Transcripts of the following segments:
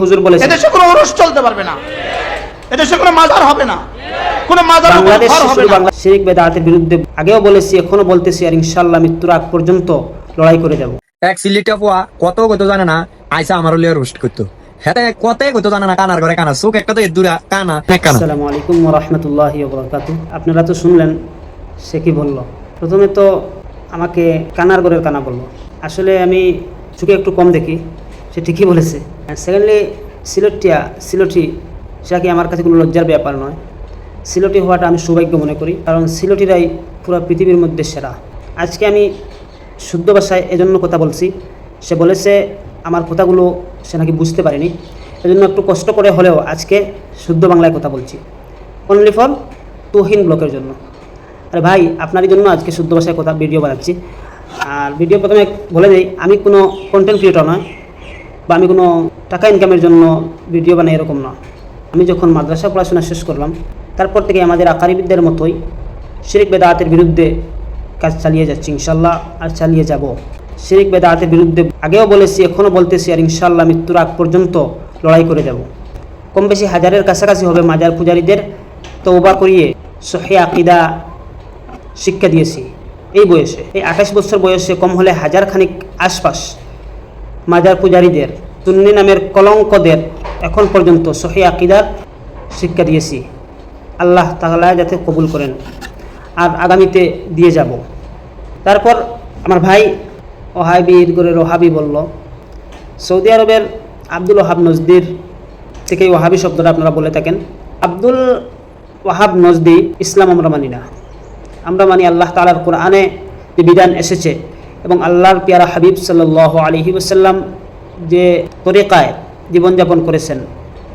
হুজুর বলেছেন। এদেশে কোনো অনুষ্ঠান চলতে পারবে না। এদেশে কোনো মাজার হবে না। কোনো মাজার বাংলাদেশ ঘর হবে শুধু না। বাংলা শিরিক বেদাতের বিরুদ্ধে আগেও বলেছি এখনও বলতেছি আর ইনশাল্লাহ মৃত্যুর আগ পর্যন্ত লড়াই করে যাব। এক সিলিটা পোয়া কত কত জানে না আইসা আমার লিয়ে রোস্ট করতো। কতই কত জানে না কানার ঘরে কানা চোখ একটা তো দূরে কানা এক কানা। আসসালামু আলাইকুম রহমতুল্লাহ বরকাতু আপনারা তো শুনলেন সে কি বলল? প্রথমে তো আমাকে কানার গড়ের কানা বলল। আসলে আমি চোখে একটু কম দেখি। সে ঠিকই বলেছে। সেকেন্ডলি সিলেটিয়া, সিলটি সেটা কি আমার কাছে কোনো লজ্জার ব্যাপার নয়। সিলটি হওয়াটা আমি সৌভাগ্য মনে করি, কারণ সিলটিরাই পুরো পৃথিবীর মধ্যে সেরা। আজকে আমি শুদ্ধ ভাষায় এজন্য কথা বলছি। সে বলেছে, আমার কথাগুলো সে নাকি বুঝতে পারেনি। এজন্য একটু কষ্ট করে হলেও আজকে শুদ্ধ বাংলায় কথা বলছি। অনলি ফর তুহিন ব্লকের জন্য। আরে ভাই, আপনারই জন্য আজকে শুদ্ধ ভাষায় কথা ভিডিও বানাচ্ছি। আর ভিডিও প্রথমে বলে নেই আমি কোনো কন্টেন্ট ক্রিয়েটর নয়। বা আমি কোনো টাকা ইনকামের জন্য ভিডিও বানাই এরকম না। আমি যখন মাদ্রাসা পড়াশোনা শেষ করলাম, তারপর থেকে আমাদের আকারিবিদদের মতোই শিরিক বেদাতের বিরুদ্ধে কাজ চালিয়ে যাচ্ছি, ইনশাল্লাহ আর চালিয়ে যাব। শিরিক বেদাতের বিরুদ্ধে আগেও বলেছি, এখনও বলতেছি আর ইনশাল্লাহ মৃত্যুর আগ পর্যন্ত লড়াই করে যাব। কম বেশি হাজারের কাছাকাছি হবে মাজার পূজারীদের তৌবা করিয়ে সহি আকিদা শিক্ষা দিয়েছি। এই বয়সে, এই আঠাশ বছর বয়সে কম হলে হাজার খানিক আশপাশ মাজার পূজারীদের তুন্নি নামের কলঙ্কদের এখন পর্যন্ত সহি আকিদার শিক্ষা দিয়েছি। আল্লাহ তাহলে যাতে কবুল করেন। আর আগামীতে দিয়ে যাব। তারপর আমার ভাই ওহাবি করে ওহাবি বলল, সৌদি আরবের আব্দুল ওহাব নজদির থেকে ওহাবি শব্দটা আপনারা বলে থাকেন। আব্দুল ওয়াহাব নজদি ইসলাম আমরা মানি না। আমরা মানি আল্লাহ তালার কোরআনে যে বিধান এসেছে এবং আল্লাহর পিয়ারা হাবিব সাল্লাহ আলহি ওসাল্লাম যে তরিকায় জীবনযাপন করেছেন,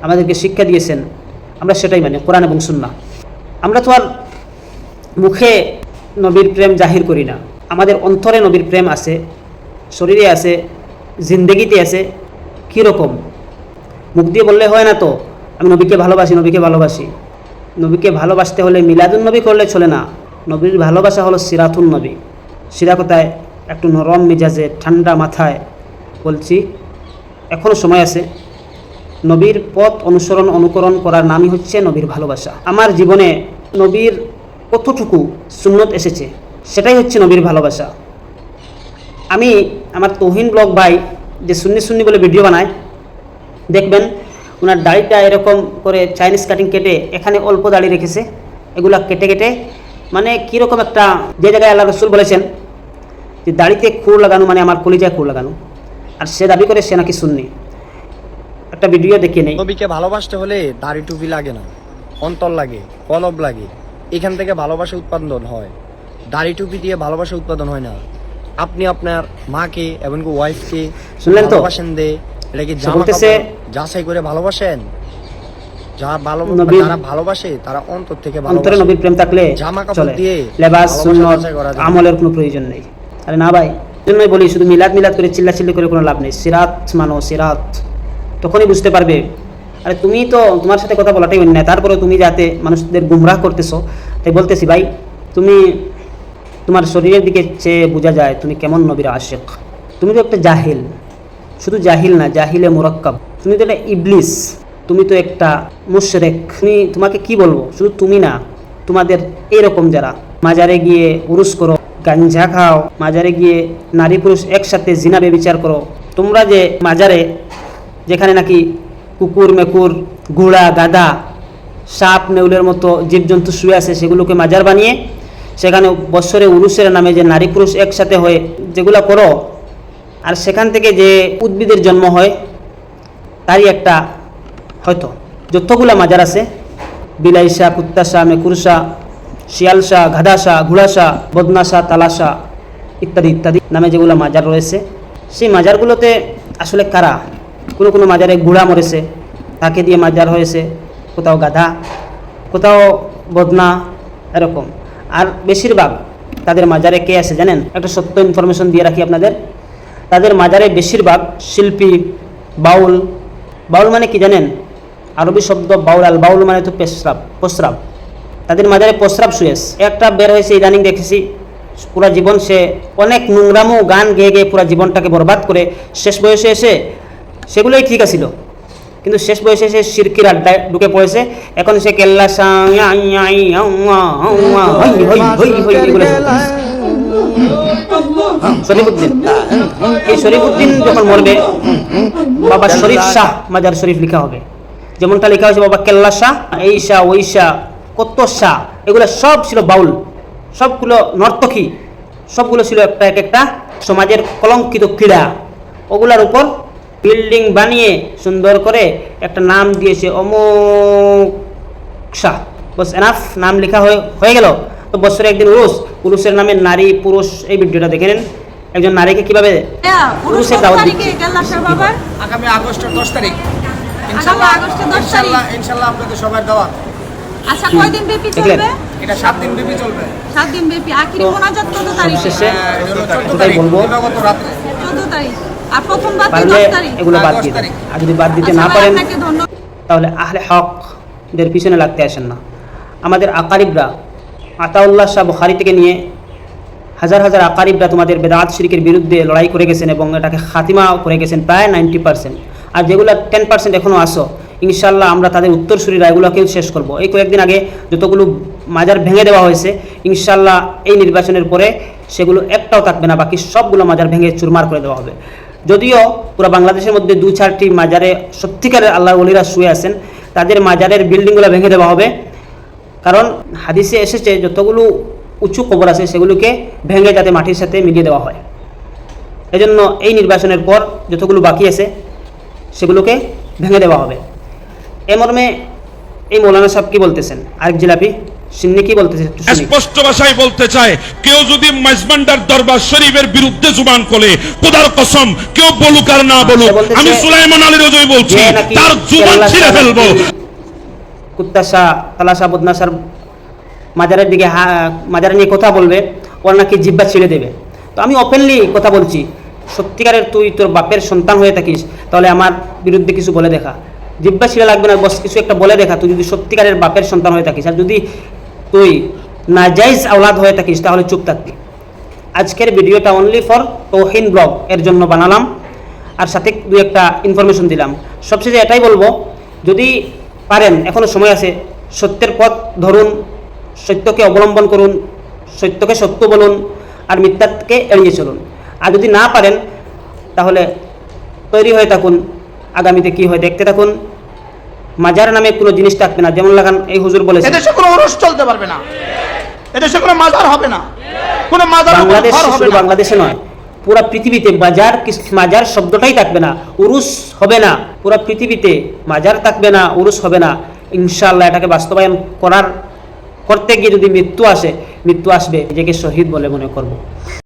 আমাদেরকে শিক্ষা দিয়েছেন, আমরা সেটাই মানি, কোরআন এবং সুন্না আমরা তো আর মুখে নবীর প্রেম জাহির করি না। আমাদের অন্তরে নবীর প্রেম আছে, শরীরে আছে, জিন্দেগিতে আছে, কীরকম? মুখ দিয়ে বললে হয় না তো, আমি নবীকে ভালোবাসি নবীকে ভালোবাসি। নবীকে ভালোবাসতে হলে মিলাদুন নবী করলে চলে না। নবীর ভালোবাসা হলো সিরাতুন নবী। সিরা কথায় একটু নরম মেজাজে, ঠান্ডা মাথায় বলছি এখনও সময় আছে। নবীর পথ অনুসরণ, অনুকরণ করার নামই হচ্ছে নবীর ভালোবাসা। আমার জীবনে নবীর কতটুকু সুন্নত এসেছে, সেটাই হচ্ছে নবীর ভালোবাসা। আমি আমার তহিন ব্লগ ভাই যে সুন্নি সুন্নি বলে ভিডিও বানায়, দেখবেন ওনার দাড়িটা এরকম করে চাইনিজ কাটিং কেটে এখানে অল্প দাড়ি রেখেছে। এগুলা কেটে কেটে মানে কীরকম একটা যে জায়গায় আল্লাহ রসুল বলেছেন যে, দাড়িতে খুর লাগানো মানে আমার কলিজায় খুর লাগানো। আর সে দাবি করে সে নাকি শুননি একটা ভিডিও দেখিয়ে নেই। নবীকে ভালোবাসতে হলে দাড়ি টুপি লাগে না অন্তর লাগে কলব লাগে। এখান থেকে ভালোবাসা উৎপাদন হয়। দাড়ি টুপি দিয়ে ভালোবাসা উৎপাদন হয় না। আপনি আপনার মাকে এবং ওয়াইফকে শুনলেন তো? ভালোবাসেন দে। এটা কি সে জামা বলতেছে- কাপড় যাচাই করে ভালোবাসেন? যা ভালো যারা ভালোবাসে তারা অন্তর থেকে অন্তরে নবীর প্রেম থাকলে জামা কাপড় দিয়ে লেবাস ভালোবাসা সুন্নত। আমলের কোনো প্রয়োজন নেই। আরে না ভাই। জন্যই বলি, শুধু মিলাদ মিলাদ করে চিল্লা চিল্লি করে কোনো লাভ নেই। সিরাত মানো, সিরাত। তখনই বুঝতে পারবে। আরে তুমি তো তোমার সাথে কথা বলাটাই অন্যায়। তারপরে তুমি যাতে মানুষদের গুমরাহ করতেছো, তাই বলতেছি, ভাই, তুমি তোমার শরীরের দিকে চেয়ে বোঝা যায় তুমি কেমন নবীর আশেক। তুমি তো একটা জাহিল। শুধু জাহিল না, জাহিলে মোরাক্কাব। তুমি তো একটা ইবলিস। তুমি তো একটা মুশরেক। তুমি, তোমাকে কি বলব? শুধু তুমি না, তোমাদের এইরকম যারা মাজারে গিয়ে উরুস করো গাঞ্জা খাও। মাজারে গিয়ে নারী পুরুষ একসাথে জিনা বিচার করো। তোমরা যে মাজারে, যেখানে নাকি কুকুর, মেকুর, ঘোড়া গাদা সাপ, নেউলের মতো জীবজন্তু শুয়ে আছে, সেগুলোকে মাজার বানিয়ে সেখানে বৎসরে উরুসের নামে যে নারী পুরুষ একসাথে হয়ে যেগুলো করো, আর সেখান থেকে যে উদ্ভিদের জন্ম হয়, তারই একটা হয়তো। যতগুলা মাজার আছে বিলাইশা কুত্তাশা মেকুরশা শিয়ালশা, ঘাদাশা, ঘুড়াশা বদনাশা তালাশা ইত্যাদি ইত্যাদি নামে যেগুলো মাজার রয়েছে। সেই মাজারগুলোতে আসলে কারা? কোনো কোনো মাজারে ঘোড়া মরেছে, তাকে দিয়ে মাজার হয়েছে, কোথাও গাধা, কোথাও বদনা, এরকম। আর বেশিরভাগ তাদের মাজারে কে আছে জানেন? একটা সত্য ইনফরমেশন দিয়ে রাখি আপনাদের। তাদের মাজারে বেশিরভাগ শিল্পী, বাউল। বাউল মানে কি জানেন? আরবি শব্দ বাউল, আল বাউল মানে তো পেশরাব, প্রস্রাব। তাদের মাজারে প্রস্রাব সুয়েস একটা বের হয়েছে, ইদানিং দেখেছি, পুরা জীবন সে অনেক নোংরামো গান গেয়ে গেয়ে পুরা জীবনটাকে বরবাদ করে শেষ বয়সে এসে সেগুলোই ঠিক আছিল। কিন্তু শেষ বয়সে সে সিরকির আড্ডায় ঢুকে পড়েছে। এখন সে কেল্লা শরীফুদ্দিন, এই শরীফুদ্দিন যখন মরবে, বাবা শরীফ শাহ মাজার শরীফ লেখা হবে। যেমনটা লেখা হয়েছে, বাবা কেল্লা শাহ এই শাহ ওই শাহ কত শাহ এগুলো সব ছিল বাউল সবগুলো নর্তকী সবগুলো ছিল একটা এক একটা সমাজের কলঙ্কিত ক্রীড়া। ওগুলার উপর বিল্ডিং বানিয়ে সুন্দর করে একটা নাম দিয়েছে অমুক শাহ। বস এনাফ নাম লেখা হয়ে হয়ে গেল। তো বছরে একদিন উরুস পুরুষের নামে নারী পুরুষ এই ভিডিওটা দেখে নেন। একজন নারীকে কীভাবে হ্যাঁ, পুরুষের দাওয়াত দিচ্ছে? আগামী আগস্টের দশ তারিখ। আগামী আগস্টের 10 তারিখ। ইনশাল্লাহ ইনশাল্লাহ আপনাদের সবার দাওয়াত। আচ্ছা কয়দিন ব্যাপী চলবে? এটা সাত দিন ব্যাপী চলবে। সাত দিন ব্যাপী। আখিরি মোনাজাত কত তারিখে? সেটাই তারিখ বলব। দিবাগত রাত্রে। চোদ্দ তারিখ। আর প্রথম বাদ পারলে দশ তারিখ। এগুলো বাদ। তারিখ। আর যদি বাদ দিতে আচ্ছা, না পারেন তাহলে আহলে হক হকদের পিছনে লাগতে আসেন না। আমাদের আকারিবরা আতাউল্লাহ শাহ বুখারি থেকে নিয়ে হাজার হাজার আকারিবরা তোমাদের বেদাত শিরিকের বিরুদ্ধে লড়াই করে গেছেন এবং এটাকে খাতিমা করে গেছেন প্রায় নাইনটি পার্সেন্ট। আর যেগুলো টেন পার্সেন্ট এখনও আসো ইনশাল্লাহ আমরা তাদের উত্তরসূরিরা এগুলোকেও শেষ করব। এই কয়েকদিন আগে যতগুলো মাজার ভেঙে দেওয়া হয়েছে ইনশাল্লাহ এই নির্বাচনের পরে সেগুলো একটাও থাকবে না, বাকি সবগুলো মাজার ভেঙে চুরমার করে দেওয়া হবে। যদিও পুরো বাংলাদেশের মধ্যে দু চারটি মাজারে সত্যিকারের আল্লাহ ওলিরা শুয়ে আছেন, তাদের মাজারের বিল্ডিংগুলো ভেঙে দেওয়া হবে। কারণ হাদিসে এসেছে, যতগুলো উঁচু কবর আছে সেগুলোকে ভেঙে যাতে মাটির সাথে মিলিয়ে দেওয়া হয়। এজন্য এই নির্বাচনের পর যতগুলো বাকি আছে সেগুলোকে ভেঙে দেওয়া হবে। এ মর্মে এই মৌলানা সাহেব কি বলতেছেন? আরেক জিলাপি সিন্নি কি বলতেছে একটু শুনি। স্পষ্ট ভাষায় বলতে চায় কেউ যদি মাইজমান্ডার দরবার শরীফের বিরুদ্ধে জুবান করে খোদার কসম কেউ বলুক আর না বলুক আমি সুলাইমান আলী রজই বলছি তার জুবান ছিঁড়ে শাহ ফেলব। নাকি কুত্তা শাহ তালা বদনা শাহ মাজারের দিকে মাজার নিয়ে কথা বলবে ওর নাকি জিব্বা ছিঁড়ে দেবে। তো আমি ওপেনলি কথা বলছি সত্যিকারের তুই তোর বাপের সন্তান হয়ে থাকিস তাহলে আমার বিরুদ্ধে কিছু বলে দেখা। জিব্বা ছিঁড়ে লাগবে না, বস, কিছু একটা বলে দেখা, তুই যদি সত্যিকারের বাপের সন্তান হয়ে থাকিস, আর যদি তুই নাজাইজ আওলাদ হয়ে থাকিস, তাহলে চুপ থাকবি। আজকের ভিডিওটা অনলি ফর তৌহিন ব্লগ, এর জন্য বানালাম। আর সাথে দু একটা ইনফরমেশন দিলাম। সবশেষে এটাই বলব, যদি পারেন এখনও সময় আছে, সত্যের পথ ধরুন, সত্যকে অবলম্বন করুন, সত্যকে সত্য বলুন, আর মিথ্যাকে এড়িয়ে চলুন। আর যদি না পারেন, তাহলে তৈরি হয়ে থাকুন আগামীতে কি হয় দেখতে থাকুন। মাজার নামে কোনো জিনিস থাকবে না। যেমন লাগান এই হুজুর বলেছে এদেশে কোনো ওরস চলতে পারবে না। এদেশে কোনো মাজার হবে না। কোনো মাজার বাংলাদেশ শুধু বাংলাদেশে নয় পুরো পৃথিবীতে কিস- মাজার শব্দটাই থাকবে না। উরুস হবে না। পুরো পৃথিবীতে মাজার থাকবে না উরুস হবে না। ইনশাআল্লাহ এটাকে বাস্তবায়ন করার করতে গিয়ে যদি মৃত্যু আসে মৃত্যু আসবে নিজেকে শহীদ বলে মনে করব।